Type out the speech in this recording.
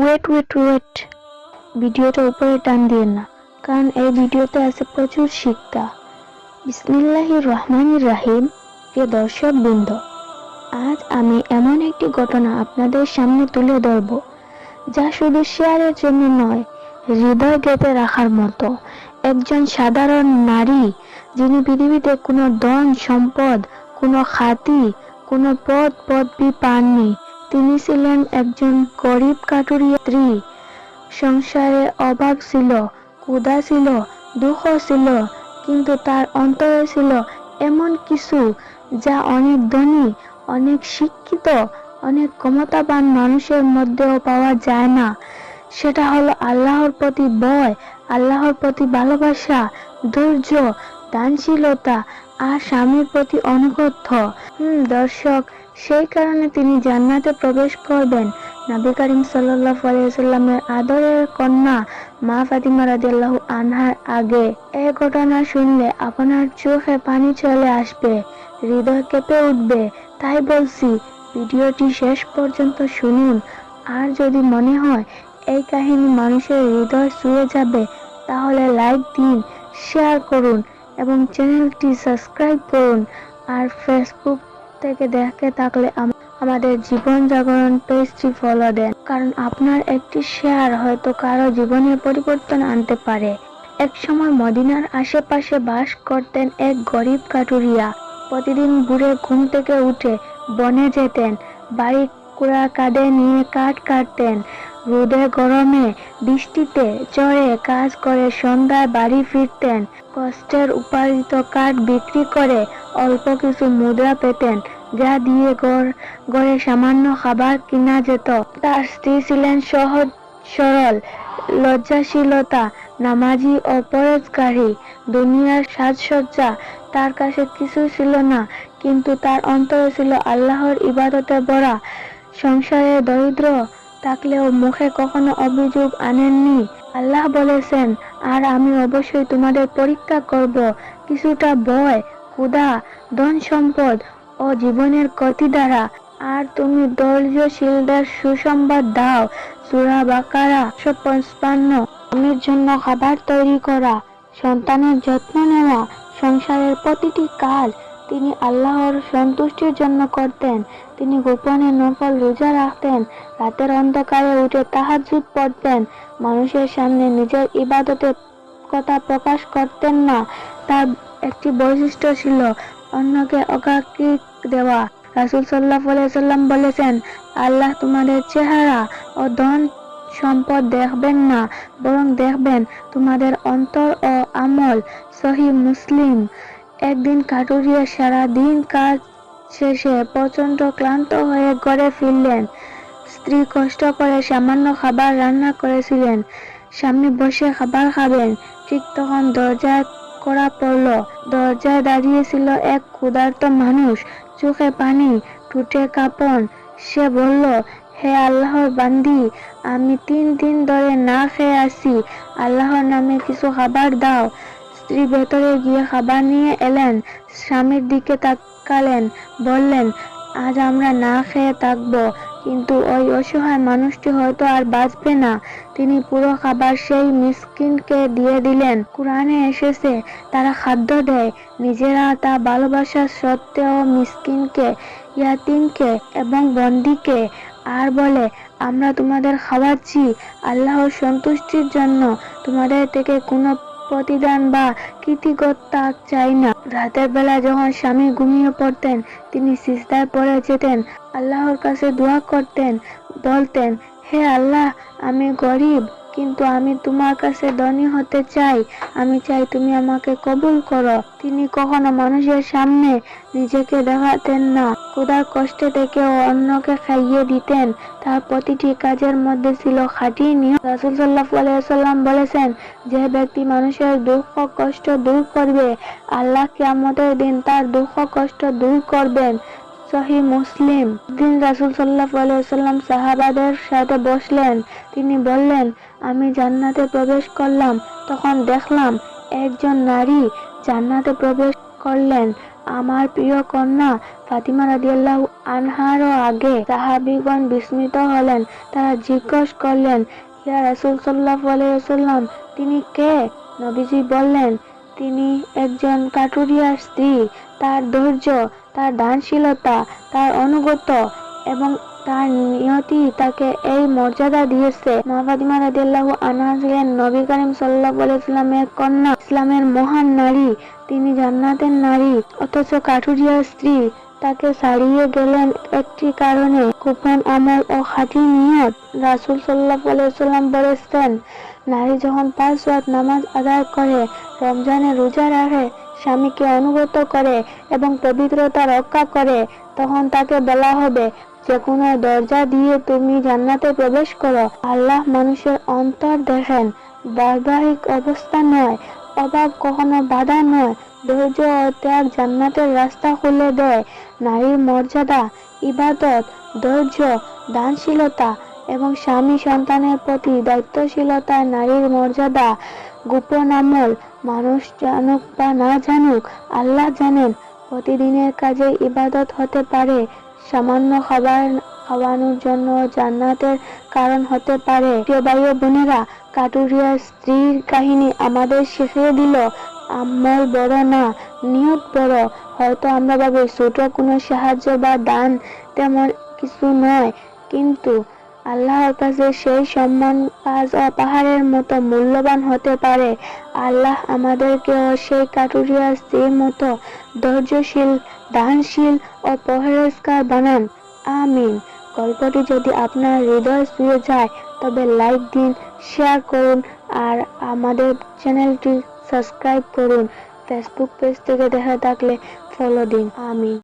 Wait wait wait ভিডিওটা উপরে টান দিয়ে না, কারণ এই ভিডিওতে আছে প্রচুর শিক্ষা। বিসমিল্লাহির রহমানির রাহিম, প্রিয় দর্শক বৃন্দ, আজ আমি এমন একটি ঘটনা আপনাদের সামনে তুলে ধরব, যা শুধু শেয়ারের জন্য নয়, হৃদয় গেঁথে রাখার মতো। একজন সাধারণ নারী, যিনি পৃথিবীতে কোনো ধন, সম্পদ, কোনো খাতি, কোনো পদ, পদবি পাননি তিনি ছিলেন একজন গরিব কাটুরিয়া স্ত্রী। সংসারে অভাব ছিল, ক্ষুধা ছিল দুঃখ ছিল, কিন্তু তার অন্তরে ছিল এমন কিছু যা অনেক ধনী, অনেক শিক্ষিত, অনেক ক্ষমতাবান মানুষের মধ্যেও পাওয়া যায় না। সেটা হলো আল্লাহর প্রতি ভয়, আল্লাহর প্রতি ভালোবাসা, ধৈর্য, দানশীলতা আর স্বামীর প্রতি অনুগত্য। দর্শক সেই কারণে তিনি জান্নাতে প্রবেশ করবেন। নবী করিম সাল্লামের আদরের কন্যা মা ফাতিমা রাদিয়াল্লাহু আনহার আগে এই ঘটনা শুনলে আপনার চোখে পানি চলে আসবে, হৃদয় কেঁপে উঠবে। তাই বলছি, ভিডিওটি শেষ পর্যন্ত শুনুন। আর যদি মনে হয় এই কাহিনী মানুষের হৃদয় ছুঁয়ে যাবে, তাহলে লাইক দিন, শেয়ার করুন এবং চ্যানেলটি সাবস্ক্রাইব করুন। আর ফেসবুক থেকে দেখে থাকলে আমাদের জীবন জাগরণ পেজটি ফলো দেন। কারণ আপনার একটি শেয়ার হয়তো কারও জীবনের পরিবর্তন আনতে পারে। এক সময় মদিনার আশেপাশে বাস করতেন এক গরিব কাটুরিয়া। প্রতিদিন ঘুরে ঘুম থেকে উঠে বনে যেতেন, বাড়ি কুড়া কাঁধে নিয়ে কাঠ কাটতেন, রোদে গরমে বৃষ্টিতে চড়ে কাজ করে সন্ধ্যায় বাড়ি ফিরতেন, কষ্টের উপার্জিত কাঠ বিক্রি করে অল্প কিছু মুদ্রা পেতেন যা দিয়ে গড়, গড়ে সামান্য খাবার কিনা যেত। তার স্ত্রী ছিলেন সহজ, সরল, লজ্জাশীলতা, নামাজি ও পরেজগারী দুনিয়ার সাজসজ্জা তার কাছে কিছু ছিল না, কিন্তু তার অন্তরে ছিল আল্লাহর ইবাদতে ভরা। সংসারে দরিদ্র থাকলেও মুখে কখনো অভিযোগ আনেননি। আল্লাহ বলেছেন, আর আমি অবশ্যই তোমাদের পরীক্ষা করব। কিছুটা ভয় ক্ষুধা ধন সম্পদ ও জীবনের গতি দ্বারা। আর তুমি ধৈর্যশীলদের সুসংবাদ দাও। সুরা বাকারা পঞ্চান্ন। স্বামীর জন্য খাবার তৈরি করা, সন্তানের যত্ন নেওয়া, সংসারের প্রতিটি কাজ তিনি আল্লাহর সন্তুষ্টির জন্য করতেন। তিনি গোপনে নফল রোজা রাখতেন, রাতের অন্ধকারে উঠে তাহাজ্জুদ পড়তেন। মানুষের সামনে নিজের ইবাদতের কথা প্রকাশ করতেন না। তার একটি বৈশিষ্ট্য ছিল অন্যকে অকাকিক দেওয়া। রাসুল সাল্লাহ সাল্লাম বলেছেন, আল্লাহ তোমাদের চেহারা ও ধন সম্পদ দেখবেন না, বরং দেখবেন তোমাদের অন্তর ও আমল সহি মুসলিম। একদিন কাটুরিয়া সারা দিন কাজ শেষে প্রচণ্ড ক্লান্ত হয়ে ঘরে ফিরলেন। স্ত্রী কষ্ট করে সামান্য খাবার রান্না করেছিলেন। স্বামী বসে খাবার খাবেন। ঠিক তখন দরজায় করা পড়ল। দরজায় দাঁড়িয়েছিল এক ক্ষুধার্ত মানুষ। চোখে পানি টুটে কাঁপন। সে বলল, হে আল্লাহর বান্দি, আমি তিন দিন ধরে না খেয়ে আছি। আল্লাহর নামে কিছু খাবার দাও। স্ত্রী ভেতরে গিয়ে খাবার নিয়ে এলেন। স্বামীর দিকে তাকালেন, বললেন, আজ আমরা না খেয়ে থাকব। কিন্তু ওই অসহায় মানুষটি হয়তো আর বাঁচবে না। তিনি পুরো খাবার সেই মিসকিনকে দিয়ে দিলেন। কোরআনে এসেছে, তারা খাদ্য দেয়। নিজেরা তা ভালোবাসা সত্ত্বেও মিসকিনকে, ইয়াতিমকে এবং বন্দিকে আর বলে, আমরা তোমাদের খাওয়াচ্ছি। আল্লাহর সন্তুষ্টির জন্য তোমাদের থেকে কোনো প্রতিদান বা কৃতিকতা চাই না। রাতের বেলা যখন স্বামী ঘুমিয়ে পড়তেন, তিনি সিস্তায় পড়ে যেতেন, আল্লাহর কাছে দোয়া করতেন, বলতেন, হে আল্লাহ, আমি গরিব। কিন্তু আমি তোমার কাছে ধনী হতে চাই। আমি চাই তুমি আমাকে কবুল করো। তিনি কখনো মানুষের সামনে নিজেকে দেখাতেন না। ক্ষুধার কষ্টে থেকেও অন্যকে খাইয়ে দিতেন। তার প্রতিটি কাজের মধ্যে ছিল খাঁটি নিয়ম। রাসুল সাল্লাহ সাল্লাম বলেছেন, যে ব্যক্তি মানুষের দুঃখ কষ্ট দূর করবে, আল্লাহ কিয়ামতের দিন তার দুঃখ কষ্ট দূর করবেন। সহি মুসলিম। দিন রাসুল সাল্লাহ সাল্লাম সাহাবাদের সাথে বসলেন। তিনি বললেন, আমি জান্নাতে প্রবেশ করলাম। তখন দেখলাম, একজন নারী জান্নাতে প্রবেশ করলেন। আমার প্রিয় কন্যা ফাতিমা রাদিয়াল্লাহু আনহারও আগে সাহাবীগণ বিস্মিত হলেন। তারা জিজ্ঞেস করলেন, ইয়া রাসূল সাল্লাল্লাহু আলাইহি ওয়াসাল্লাম, তিনি কে? নবীজি বললেন, তিনি একজন কাটুরিয়ার স্ত্রী। তার ধৈর্য, তার দানশীলতা, তার অনুগত এবং তার নিয়তি তাকে এই মর্যাদা দিয়েছে। নবী করিম সাল্লাল্লাহু আলাইহি সাল্লামের কন্যা, ইসলামের মহান নারী। তিনি জান্নাতের নারী, অথচ কাঠুরিয়ার স্ত্রী। তাকে ছাড়িয়ে গেলেন একটি কারণে গোপন আমল ও খাঁটি নিয়ত। রাসূল সাল্লাল্লাহু আলাইহি সাল্লাম বলেছেন, নারী যখন পাঁচ নামাজ আদায় করে, রমজানে রোজা রাখে স্বামীকে অনুগত করে এবং পবিত্রতা রক্ষা করে, তখন তাকে বলা হবে যে কোনো দরজা দিয়ে তুমি জান্নাতে প্রবেশ করো। আল্লাহ মানুষের অন্তর দেখেন বৈবাহিক অবস্থা নয়, অভাব কখনো বাধা নয়, ধৈর্য ও ত্যাগ জান্নাতের রাস্তা খুলে দেয়। নারীর মর্যাদা, ইবাদত, ধৈর্য, দানশীলতা এবং স্বামী সন্তানের প্রতি দায়িত্বশীলতায় নারীর মর্যাদা গোপন আমল মানুষ জানুক বা না জানুক, আল্লাহ জানেন, প্রতিদিনের কাজে ইবাদত হতে পারে, সামান্য খাবার খাওয়ানোর জন্য জান্নাতের কারণ হতে পারে। প্রিয় বোনেরা, কাটুরিয়ার স্ত্রীর কাহিনী আমাদের শিখিয়ে দিল আমল বড় না, নিয়ত বড়। হয়তো আমরা ভাবি, ছোট কোনো সাহায্য বা দান তেমন কিছু নয়, কিন্তু আল্লাহর কাছে সেই সম্মান কাজ ও পাহাড়ের মতো মূল্যবান হতে পারে। আল্লাহ আমাদেরকেও সেই কাটুরিয়া স্ত্রীর মতো ধৈর্যশীল, দানশীল ও পহেজগার বানান। আমিন। গল্পটি যদি আপনার হৃদয় ছুঁয়ে যায়, তবে লাইক দিন, শেয়ার করুন, আর আমাদের চ্যানেলটি সাবস্ক্রাইব করুন। ফেসবুক পেজ থেকে দেখা থাকলে ফলো দিন। আমিন।